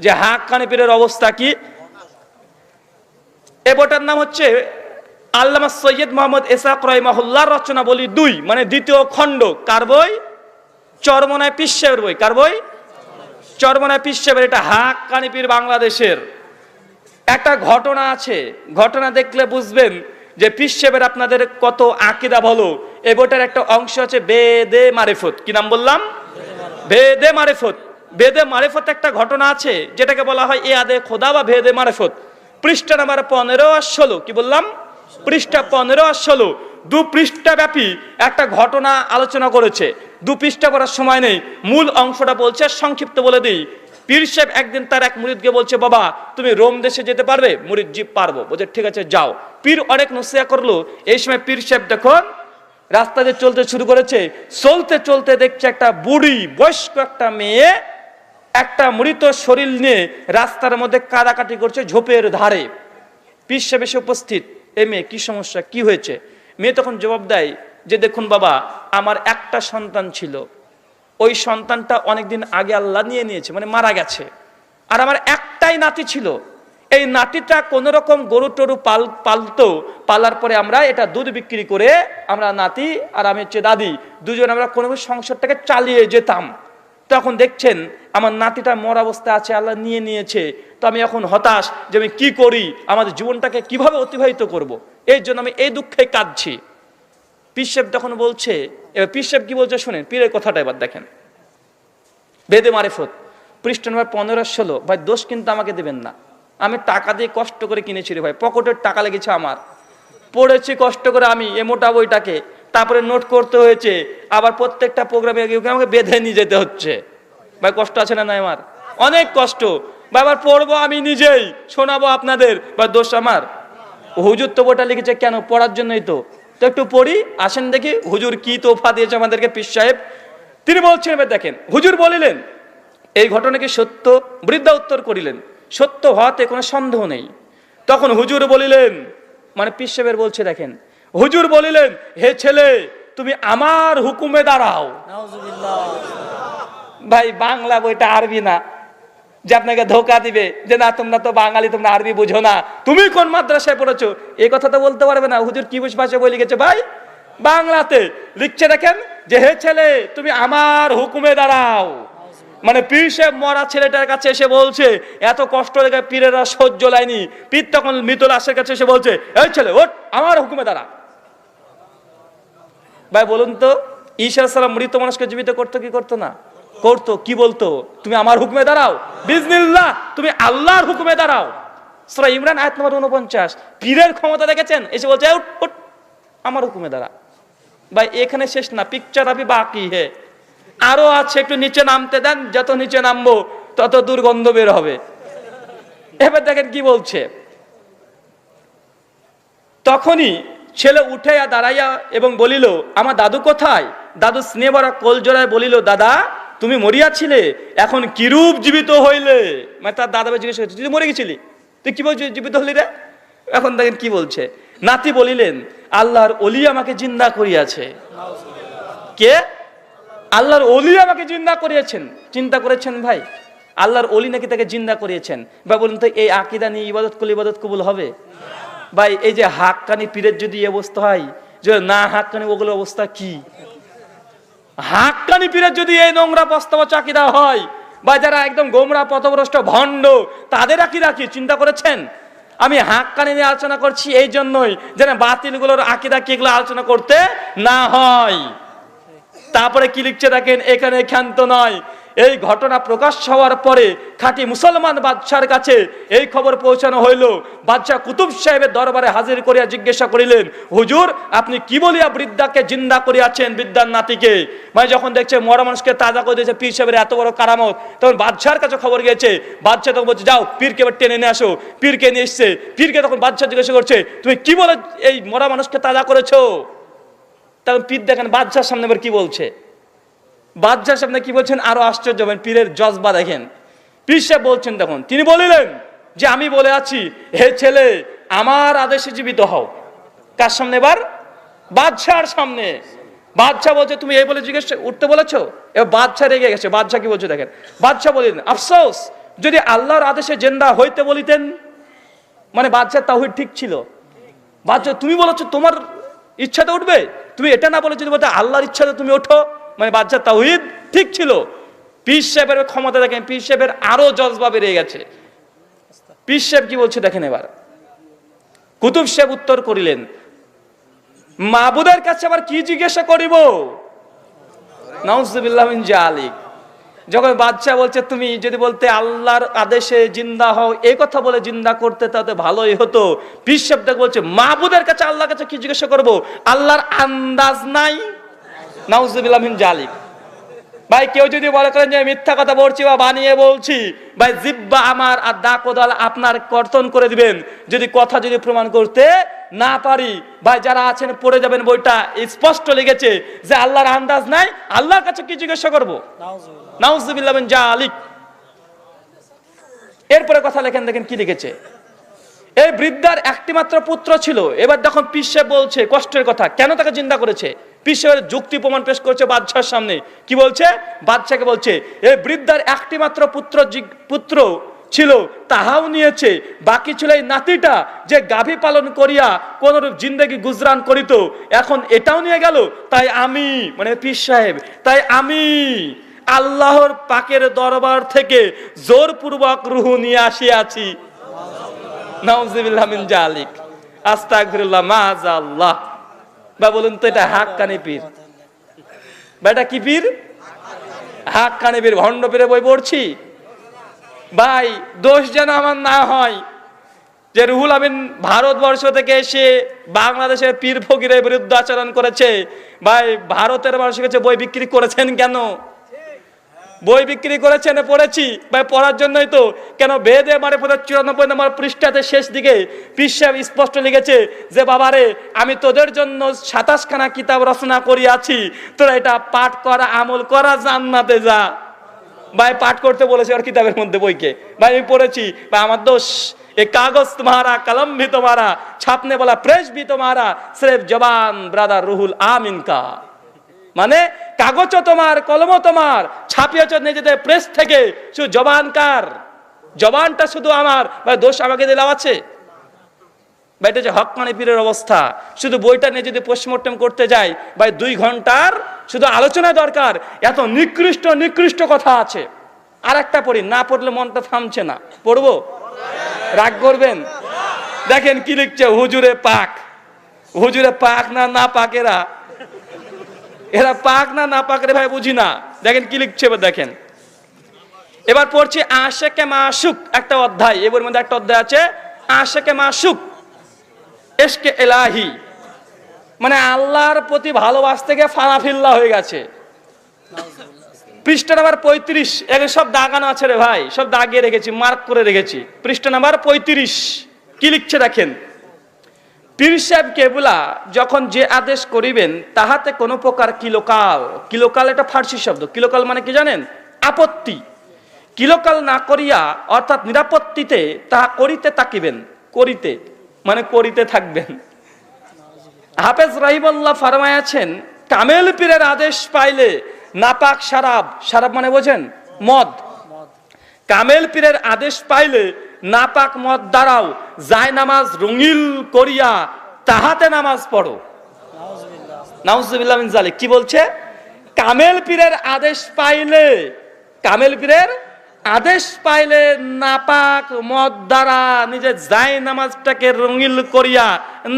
যে হাক্কানি পীরের অবস্থা কি? এ বইটার নাম হচ্ছে আল্লামা সৈয়দ মোহাম্মদ এসাক রহিমাহুল্লাহর রচনা বলি দুই মানে দ্বিতীয় খণ্ড। কার বই? চরমনায় পিসের বই। কার বই? চরমনায় পিসের এটা হাক কানিপির বাংলাদেশের। একটা ঘটনা আছে। ঘটনা দেখলে বুঝবেন যে পিসেবের আপনাদের কত আকিদা ভালো এ বইটার একটা অংশ আছে বেদে মারেফত। কি নাম বললাম? বেদে মারেফত। বেদে মারেফত একটা ঘটনা আছে, যেটাকে বলা হয় এ আদে খোদা বা ভেদে মারেফত। পৃষ্ঠা নাম্বার পনেরো আর ষোলো, কি বললাম? পৃষ্ঠা পনেরো আর ষোলো, দু পৃষ্ঠা ব্যাপী একটা ঘটনা আলোচনা করেছে। দু পৃষ্ঠা পড়ার সময় নেই, মূল অংশটা বলছে সংক্ষিপ্ত বলে দিই। পীর সাহেব একদিন তার এক মুরিদকে বলছে, বাবা, তুমি রোম দেশে যেতে পারবে? মুরিদ জি পারব। বলছে, ঠিক আছে, যাও। পীর অনেক নসিয়া করল। এই সময় পীর সাহেব দেখুন রাস্তা দিয়ে চলতে শুরু করেছে, চলতে চলতে দেখছে একটা বুড়ি, বয়স্ক একটা মেয়ে একটা মৃত শরীর নিয়ে রাস্তার মধ্যে কাদাকাটি করছে ঝোপের ধারে। পিসে বেশি উপস্থিত। এ মেয়ে, কি সমস্যা? কি হয়েছে? মেয়ে তখন জবাব দেয় যে, দেখুন বাবা, আমার একটা সন্তান ছিল। ওই সন্তানটা অনেকদিন আগে আল্লাহ নিয়ে নিয়েছে মানে মারা গেছে। আর আমার একটাই নাতি ছিল। এই নাতিটা কোনো রকম গরু টরু পাল, পালতো। পালার পরে আমরা এটা দুধ বিক্রি করে আমরা নাতি আর আমি হচ্ছে দাদি। দুজন আমরা কোনো সংসারটাকে চালিয়ে যেতাম। তখন দেখছেন, আমার নাতিটা মর অবস্থায় আছে, আল্লাহ নিয়ে নিয়েছে। তো আমি এখন হতাশ যে আমি কি করি, আমাদের জীবনটাকে কীভাবে অতিবাহিত করব। এই জন্য আমি এই দুঃখে কাঁদছি। পিসেব তখন বলছে, এবার পিসেব কি বলছে শুনেন, পীরের কথাটা এবার দেখেন। বেদে মারেফত, পৃষ্ঠ নম্বর পনেরো ষোলো, ভাই, দোষ কিন্তু আমাকে দেবেন না। আমি টাকা দিয়ে কষ্ট করে কিনেছি রে ভাই, পকেটের টাকা লেগেছে আমার। পড়েছি কষ্ট করে আমি এ মোটা বইটাকে। তারপরে নোট করতে হয়েছে, আবার প্রত্যেকটা প্রোগ্রামে আমাকে বেঁধে নিয়ে যেতে হচ্ছে। ভাই, কষ্ট আছে না না আমার? অনেক কষ্ট। বা আবার পড়ব আমি নিজেই, শোনাবো আপনাদের। বা দোষ আমার। হুজুর তো বইটা লিখেছে কেন? পড়ার জন্যই তো। তো একটু পড়ি, আসেন দেখি, হুজুর কি তোফা দিয়েছে আমাদেরকে পিস সাহেব? তিনি বলছেন, এবার দেখেন, হুজুর বলিলেন, এই ঘটনা কি সত্য? বৃদ্ধা উত্তর করিলেন, সত্য হওয়াতে কোনো সন্দেহ নেই। তখন হুজুর বলিলেন মানে পিস সাহেবের বলছে দেখেন হুজুর বলিলেন হে ছেলে তুমি আমার হুকুমে দাঁড়াও। ভাই বাংলা বইটা আরবি না। যে আপনাকে ধোকা দিবে যে না তোমরা তো বাঙালি তোমরা আরবি বুঝো না। তুমি কোন মাদ্রাসায় পড়েছো? এই কথা তো বলতে পারবে না। হুজুর কি ভাষায় বলে গেছে? ভাই বাংলাতে লিখছে দেখেন যে হে ছেলে তুমি আমার হুকুমে দাঁড়াও। মানে পীর সাহেব মরা ছেলেটার কাছে এসে বলছে, এত কষ্ট লেগে পীরেরা সহ্য লাইনি পীর তখন মৃত লাশের কাছে এসে বলছে, এই ছেলে ওট আমার হুকুমে দাঁড়া। ভাই, বলুন তো, ঈশা সালাম মৃত মানুষকে জীবিত করতো, কি করতো না? করতো, কি বলতো? তুমি আমার হুকুমে দাঁড়াও। বিজনিল্লাহ তুমি আল্লাহর হুকুমে দাঁড়াও। সূরা ইমরান, আয়াত নম্বর উনপঞ্চাশ পীরের ক্ষমতা দেখেছেন? এসে বলছে আমার হুকুমে দাঁড়া। ভাই, এখানে শেষ না পিকচার আবি বাকি হে। আরও আছে, একটু নিচে নামতে দেন, যত নিচে নামবো, তত দুর্গন্ধ বের হবে। এবার দেখেন কি বলছে। তখনই ছেলে উঠাইয়া দাঁড়াইয়া এবং বলিল, আমার দাদু কোথায়? দাদু স্নেহ ভরা কোল জোড়ায় বলিল, দাদা, তুমি মরিয়াছিলে, এখন কিরূপ জীবিত হইলে? মানে তার দাদাকে জিজ্ঞেস করছে, তুই মরে গেছিলি, তুই কি বলছিস জীবিত হলি রে? এখন দেখেন কি বলছে, নাতি বলিলেন, আল্লাহর অলি আমাকে জিন্দা করিয়াছে। কে? আল্লাহর অলি আমাকে জিন্দা করিয়েছেন। চিন্তা করেছেন ভাই? আল্লাহর অলি নাকি তাকে জিন্দা করিয়েছেন? বা বলুন তো, এই আকিদা নিয়ে ইবাদত করলে ইবাদত কবুল হবে? ভাই, এই যে হাক্কানি পীরের যদি অবস্থা হয়, যে না হাক্কানি ওগুলো অবস্থা কি? হাক্কানি পীরের যদি এই নোংরা প্রস্তাব চাকিদা হয় বা যারা একদম গোমরা, পথভ্রষ্ট, ভণ্ড, তাদের আকিদা কি? চিন্তা করেছেন? আমি হাক্কানি নিয়ে আলোচনা করছি এই জন্যই যেন বাতিলগুলোর আকিদা কি এগুলো আলোচনা করতে না হয়। তারপরে কি লিখছে দেখেন, এখানে ক্ষান্ত নয়। এই ঘটনা প্রকাশ হওয়ার পরে খাঁটি মুসলমান বাদশার কাছে এই খবর পৌঁছানো হইল। বাদশাহ কুতুব সাহেবের দরবারে হাজির করিয়া জিজ্ঞাসা করিলেন, হুজুর, আপনি কি বলিয়া বৃদ্ধাকে জিন্দা করিয়াছেন বৃদ্ধার নাতিকে? মানে যখন দেখছে মরা মানুষকে তাজা করে দিয়েছে পীর সাহেবের এত বড় কারামত, তখন বাদশার কাছে খবর গিয়েছে। বাদশাহ তখন বলছে, যাও, পীরকে এবার টেনে নিয়ে আসো। পীরকে নিয়ে এসছে। পীরকে তখন বাদশাহ জিজ্ঞাসা করছে, তুমি কি বলে এই মরা মানুষকে তাজা করেছ? তখন পীর দেখেন, বাদশার সামনে এবার কি বলছে? বাদশার সামনে কি বলছেন? আরও আশ্চর্য হবেন, পীরের জজবা দেখেন। পীর সাহেব বলছেন তখন তিনি বলিলেন যে আমি বলে আছি, হে ছেলে, আমার আদেশে জীবিত হও। কার সামনে এবার? বাদশার সামনে। বাদশাহ বলছে, তুমি এই বলে জিজ্ঞেস উঠতে বলেছ? এবার বাদশাহ রেগে গেছে। বাদশাহ কি বলছে দেখেন? বাদশাহ বলিলেন, আফসোস, যদি আল্লাহর আদেশে জেন্দা হইতে বলিতেন মানে বাচ্চার তাহিদ ঠিক ছিল। বাচ্চা তুমি বলেছ তোমার ইচ্ছাতে উঠবে? তুমি এটা না বলে যদি বলতে আল্লাহর ইচ্ছাতে তুমি ওঠো মানে বাচ্চা তাহিদ ঠিক ছিল। পীর সাহেবের ক্ষমতা দেখেন, পীর সাহেবের আরও জজবা বেড়ে গেছে। পীর সাহেব কি বলছে দেখেন এবার। কুতুব সাহেব উত্তর করিলেন মাবুদের কাছে আবার কি জিজ্ঞাসা করিব? নাউজুবিল্লাহ জালিক। যখন বাদশাহ বলছে, তুমি যদি বলতে আল্লাহর আদেশে জিন্দা হও এই কথা বলে জিন্দা করতে তাতে ভালোই হতো। পীর বলছে, মাহবুদের কাছে আল্লাহর কাছে কি জিজ্ঞাসা করব? আল্লাহর আন্দাজ নাই? নাউজুবিল্লাহ মিন জালিক। ভাই, কেউ যদি মনে করেন যে মিথ্যা কথা বলছি বা বানিয়ে বলছি, ভাই, জিব্বা আমার আর দা কোদাল আপনার কর্তন করে দিবেন। যদি কথা যদি প্রমাণ করতে না পারি, ভাই, যারা আছেন, পড়ে যাবেন বইটা। স্পষ্ট লেগেছে যে আল্লাহর আন্দাজ নাই, আল্লাহর কাছে কি জিজ্ঞাসা করব? নাউজুবিল্লাহ জালিক। এরপরে কথা লেখেন, দেখেন কি লিখেছে। এই বৃদ্ধার একটি মাত্র পুত্র ছিল। এবার যখন পিসে বলছে, কষ্টের কথা। কেন তাকে চিন্তা করেছে? পিসের যুক্তি প্রমাণ পেশ করছে বাদশার সামনে। কি বলছে? বাদশাকে বলছে এই বৃদ্ধার একটি মাত্র পুত্র পুত্র ছিল, তাহাও নিয়েছে। বাকি ছিল এই নাতিটা যে গাভী পালন করিয়া কোনরূপ জিন্দগি গুজরান করিত। এখন এটাও নিয়ে গেল, তাই আমি মানে পীর সাহেব, তাই আমি আল্লাহর পাকের দরবার থেকে জোরপূর্বক রুহু নিয়ে আসিয়াছি। নাউজুবিল্লাহ মিন জালিক। আস্তাগফিরুল্লাহ, মাযাল্লাহ। বা বলুন তো এটা হাক কানে পীর? বা এটা কি পীর? হাক কানে পীর, ভণ্ড পীরে বই পড়ছি। ভাই, দোষ যেন আমার না হয় যে রুহুল আমিন ভারতবর্ষ থেকে এসে বাংলাদেশের পীর ফকিরের বিরুদ্ধে আচরণ করেছে। ভাই, ভারতের মানুষের কাছে বই বিক্রি করেছেন কেন? বই বিক্রি করেছেন পড়েছি। ভাই, পড়ার জন্যই তো। কেন? বেদে মারে পড়ে চুরানব্বই নম্বর পৃষ্ঠাতে শেষ দিকে পিসাব স্পষ্ট লিখেছে যে, বাবারে, আমি তোদের জন্য সাতাশখানা কিতাব রচনা করিয়াছি। তোরা এটা পাঠ করা, আমল করা জান্নাতে যা। ভাই, পাঠ করতে বলেছে ওর কিতাবের মধ্যে বইকে। ভাই, আমি পড়েছি। বা আমার দোষ। এ কাগজ তোমারা কলম ভি তোমারা, ছাপনে বলা প্রেস ভি তোমারা, সির্ফ জবান, ব্রাদার রুহুল আমিন কা মানে কাগজও তোমার, কলমও তোমার, ছাপিয়েছ নিজেদের প্রেস থেকে, শুধু জবানকার জবানটা শুধু আমার। ভাই, দোষ আমাকে দিলাম আছে? ভাই, এটা যে হকানি পীরের অবস্থা। শুধু বইটা নিয়ে যদি পোস্টমর্টম করতে যাই, ভাই, দুই ঘণ্টার শুধু আলোচনা দরকার। এত নিকৃষ্ট নিকৃষ্ট কথা আছে। আর একটা পড়ি, না পড়লে মনটা থামছে না। পড়ব? রাগ করবেন? দেখেন কি লিখছে হুজুরে পাক। হুজুরে পাক না না পাকেরা? এরা পাক না না পাক রে ভাই বুঝি না। দেখেন কি লিখছে এবার দেখেন। এবার পড়ছি আশেকে মাসুক একটা অধ্যায়। এবার মধ্যে একটা অধ্যায় আছে, আশেকে মাসুক এসকে এলাহি। মানে আল্লাহর প্রতি ভালোবাসতে গিয়ে ফানাফিল্লা হয়ে গেছে। পৃষ্ঠা নাম্বার পঁয়ত্রিশ এগুলো সব দাগানো আছে রে ভাই। সব দাগিয়ে রেখেছি মার্ক করে রেখেছি। পৃষ্ঠা নাম্বার পঁয়ত্রিশ, কি লিখছে দেখেন? পীর সাহেব কেবুলা যখন যে আদেশ করিবেন তাহাতে কোনো প্রকার কিলোকাল কিলোকাল এটা ফার্সি শব্দ। কিলোকাল মানে কি জানেন? আপত্তি। কিলোকাল না করিয়া অর্থাৎ নিরাপত্তিতে তাহা করিতে তাকিবেন। করিতে মানে করিতে থাকবেন। হাফেজ রাহিবল্লাহ ফরমায়াছেন কামেল পীরের আদেশ পাইলে নাপাক শারাব শারাব মানে বোঝেন? মদ। কামেল পীরের আদেশ পাইলে নাপাক মদ দ্বারাও যায় নামাজ রঙিল করিয়া তাহাতে নামাজ পড়ো। নাউজুবিল্লাহ জালিক। কি বলছে? কামেল পীরের আদেশ পাইলে, কামেল পীরের আদেশ পাইলে নাপাক মদ দ্বারা নিজের যাই নামাজটাকে রঙিল করিয়া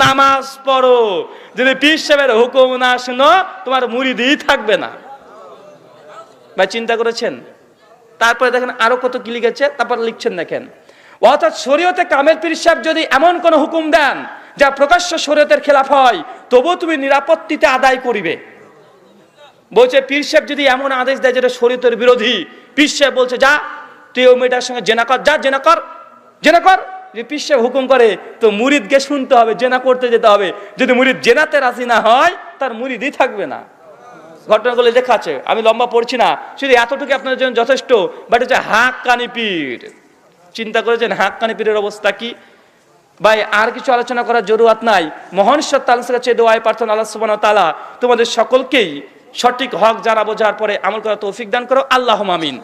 নামাজ পড়ো। যদি পীর সাহেবের হুকুম না শুনো, তোমার মুড়ি মুড়িদিই থাকবে না। ভাই, চিন্তা করেছেন? তারপরে দেখেন আরও কত কি লিখেছে, তারপর লিখছেন দেখেন। অর্থাৎ শরীয়তে কামেল পীর সাহেব যদি এমন কোন হুকুম দেন যা প্রকাশ্য শরীয়তের খেলাফ হয় তবু তুমি নিরাপত্তিতে আদায় করিবে। বলছে পীর সাহেব যদি এমন আদেশ দেয় যেটা শরীয়তের বিরোধী পীর সাহেব বলছে, যা, তুই ওই মেয়েটার সঙ্গে জেনা কর, যা, জেনা কর জেনা কর। যে পীর সাহেব হুকুম করে, তো মুরিদকে শুনতে হবে, জেনা করতে যেতে হবে। যদি মুরিদ জেনাতে রাজি না হয়, তার মুরিদই থাকবে না। ঘটনাগুলো লেখা আছে, আমি লম্বা পড়ছি না, শুধু এতটুকু আপনাদের জন্য যথেষ্ট বাট হচ্ছে হাক কানি পীর। চিন্তা করেছেন, হাক্কানি পীরের অবস্থা কি? ভাই, আর কিছু আলোচনা করার জরুরত নাই। মহান সত্তালসের কাছে দোয়ায় প্রার্থনা আল্লাহ সুবান তালা তোমাদের সকলকেই সঠিক হক জানা বোঝার পরে আমল করা তৌফিক দান করো। আল্লাহ আমিন।